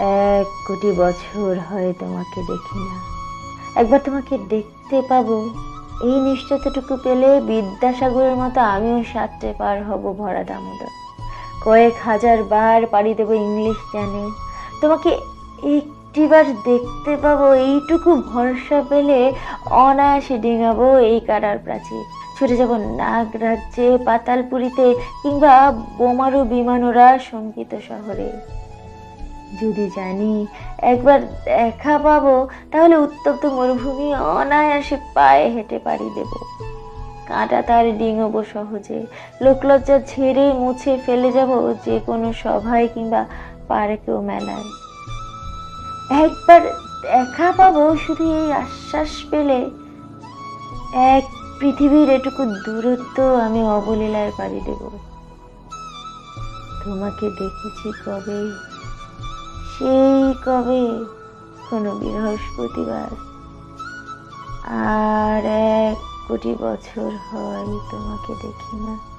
এক কোটি বছর হয় তোমাকে দেখি না। একবার তোমাকে দেখতে পাবো। এই নিশ্চয়তাটুকু পেলে বিদ্যাসাগরের মতো আমিও সাতটে পার হব ভরা দামোদর। কয়েক হাজার বার পাড়ি দেবো ইংলিশ চ্যানেল তোমাকে একটিবার দেখতে পাবো, এইটুকু ভরসা পেলে অনায়াসে ডিঙাবো এই কারার প্রাচীর। ছুটে যাব নাগ রাজ্যে, পাতালপুরিতে কিংবা বোমারু বিমানোরা শঙ্কিত শহরে। যদি জানি একবার দেখা পাবো, তাহলে উত্তপ্ত মরুভূমি অনায়াসে পায়ে হেঁটে পাড়ি দেব। কাঁটা তার ডিঙবো সহজে। লোকলজ্জা ছেড়ে মুছে ফেলে যাব যে কোনো সভায় কিংবা পার্কেও মেলায়। একবার দেখা পাবো শুধু এই আশ্বাস পেলে। এক পৃথিবীর এটুকু দূরত্ব আমি অবলীলায় পাড়ি দেব। তোমাকে দেখেছি কবে কবে? কোনো বৃহস্পতিবার। আর এক কোটি বছর হয় তোমাকে দেখি না?